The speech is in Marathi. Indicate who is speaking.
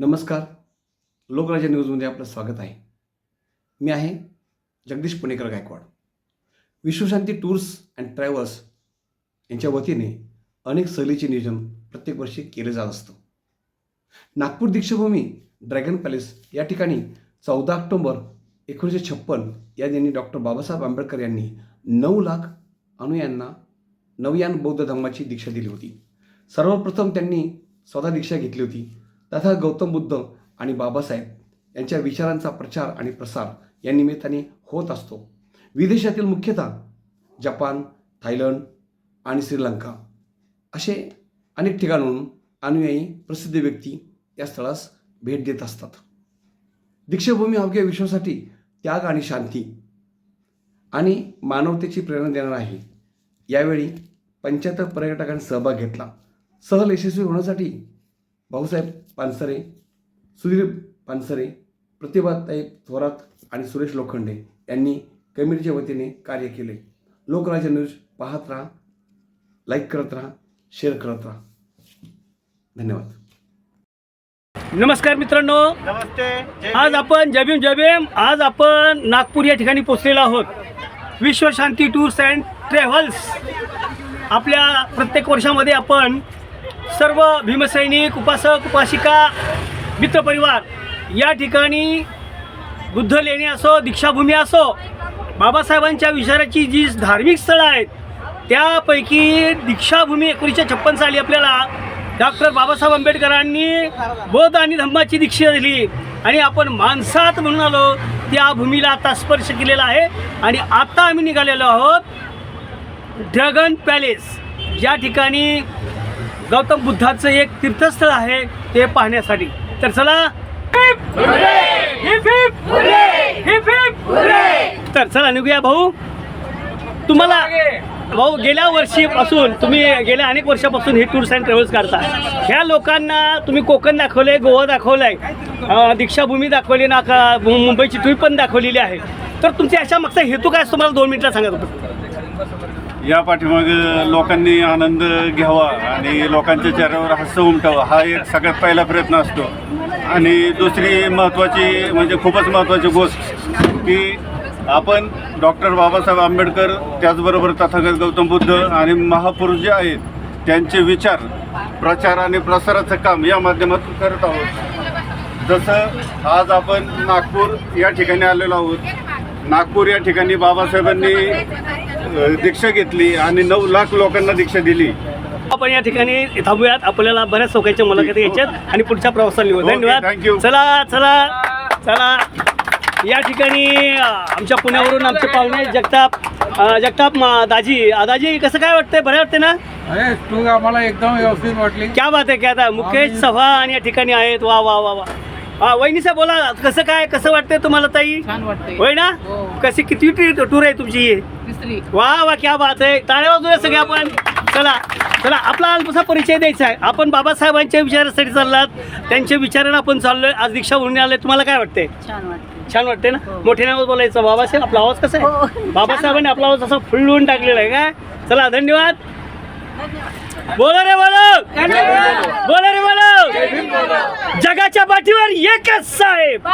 Speaker 1: नमस्कार. लोकराज्य न्यूजमध्ये आपलं स्वागत आहे. मी आहे Jagdish Punekar Gaikwad. Vishwashanti tours and travels यांच्या वतीने अनेक सहलीचे नियोजन प्रत्येक वर्षी केले जात असतं. नागपूर दीक्षाभूमी ड्रॅगन पॅलेस या ठिकाणी चौदा ऑक्टोंबर एकोणीसशे छप्पन या दिनी डॉक्टर बाबासाहेब आंबेडकर यांनी नऊ लाख अनुयांना नवयान बौद्ध धर्माची दीक्षा दिली होती. सर्वप्रथम त्यांनी स्वतः दीक्षा घेतली होती. तथा गौतम बुद्ध आणि बाबासाहेब यांच्या विचारांचा प्रचार आणि प्रसार या निमित्ताने होत असतो. विदेशातील मुख्यतः जपान थायलंड आणि श्रीलंका असे अनेक ठिकाणून अनुयायी प्रसिद्ध व्यक्ती या स्थळास भेट देत असतात. दीक्षाभूमी अवघ्या विश्वासाठी त्याग आणि शांती आणि मानवतेची प्रेरणा देणार आहे. यावेळी पंच्याहत्तर पर्यटकांनी सहभाग घेतला. सहल यशस्वी होण्यासाठी भाऊसाहेब पानसरे सुधीर पानसरे प्रतिभाताई थोरात आणि सुरेश लोखंडे यांनी कमिटीच्या वतीने कार्य केले. लोकराज्य न्यूज पाहत राहा लाईक करत राहा शेअर करत राहा. धन्यवाद.
Speaker 2: नमस्कार मित्रांनो.
Speaker 3: नमस्ते.
Speaker 2: आज आपण जबीम जबीम आज आपण नागपूर या ठिकाणी पोचलेलो आहोत. Vishwashanti tours and travels. आपल्या प्रत्येक वर्षामध्ये आपण सर्व भीमसैनिक उपासक उपासिका मित्रपरिवार या ठिकाणी बुद्ध लेणी असो दीक्षाभूमी असो बाबासाहेबांच्या विचाराची जी धार्मिक स्थळं आहेत त्यापैकी दीक्षाभूमी एकोणीसशे छप्पन साली आपल्याला डॉक्टर बाबासाहेब आंबेडकरांनी बौद्ध आणि धम्माची दीक्षा दिली. आणि आपण माणसात म्हणून आलो त्या भूमीला आता स्पर्श केलेला आहे. आणि आता आम्ही निघालेलो आहोत ड्रॅगन पॅलेस. ज्या ठिकाणी गौतम बुद्धाचं एक तीर्थस्थळ आहे ते पाहण्यासाठी. तर चला. तर चला निघूया भाऊ. तुम्हाला भाऊ गेल्या वर्षीपासून तुम्ही गेल्या अनेक वर्षापासून हे टूर्स अँड ट्रॅव्हल्स करता. ह्या लोकांना तुम्ही कोकण दाखवलंय गोवा दाखवलंय आहे दीक्षाभूमी दाखवली ना का मुंबईची ट्रीप पण दाखवलेली आहे. तर तुमच्या अशा मागचा हेतू काय असतो? मला दोन मिनिटला सांगा तुम्ही.
Speaker 3: या पाठीमाग लोकांनी आनंद घ्यावा आणि लोकांच्या चेहऱ्यावर हास्य उमटावं हा एक सगळ्यात पहिला प्रयत्न असतो. आणि दुसरी महत्त्वाची म्हणजे खूपच महत्त्वाची गोष्ट की आपण डॉक्टर बाबासाहेब आंबेडकर त्याचबरोबर तथागत गौतम बुद्ध आणि महापुरुष जे आहेत त्यांचे विचार प्रचार आणि प्रसाराचं काम या माध्यमातून करत आहोत. जसं आज आपण नागपूर या ठिकाणी आलेलो आहोत. नागपूर या ठिकाणी बाबासाहेबांनी दीक्षा घेतली आणि नऊ लाख लोकांना दीक्षा दिली.
Speaker 2: आपण या ठिकाणी थांबूयात. आपल्याला बऱ्याच चौकाच्या मुलाखती घ्यायच्यात आणि पुढच्या प्रवासाला
Speaker 3: thank
Speaker 2: धन्यवाद. चला चला चला. या ठिकाणी आमच्या पुण्यावरून आमचे पाहुणे जगताप जगताप मा- दाजी. दाजी कसं काय वाटतंय? बरं वाटते ना?
Speaker 4: अरे आम्हाला एकदम व्यवस्थित वाटली?
Speaker 2: क्या बात आहे क्या आता मुकेश चव्हाण या ठिकाणी आहेत. वा वा वा वा. हा वहिनी साहेब बोला. कसं काय कसं वाटतंय तुम्हाला ताई?
Speaker 5: छान वाटतंय.
Speaker 2: होय ना?
Speaker 5: हो.
Speaker 2: कशी किती टूर आहे तुमची ही?
Speaker 5: तिसरी.
Speaker 2: वा वा क्या बात आहे. टाळ्या वाजूया सगळे आपण. चला चला आपला अल्पसा परिचय द्यायचा आहे. आपण बाबासाहेबांच्या विचारासाठी चाललात. त्यांच्या विचारानं आपण चाललोय. आज दीक्षा म्हणून आलोय. तुम्हाला काय वाटतंय?
Speaker 5: छान वाटते
Speaker 2: छान वाटते ना?
Speaker 5: हो.
Speaker 2: मोठ्या नावात बोलायचं. बाबासाहेब आपला आवाज कसा
Speaker 5: हो.
Speaker 2: आहे बाबासाहेबांनी आपला आवाज असा फुलवून टाकलेला आहे काय? चला धन्यवाद. बोला रे बोलो. बोला रे बोलो. जगाच्या पाठीवर एकच साहेब.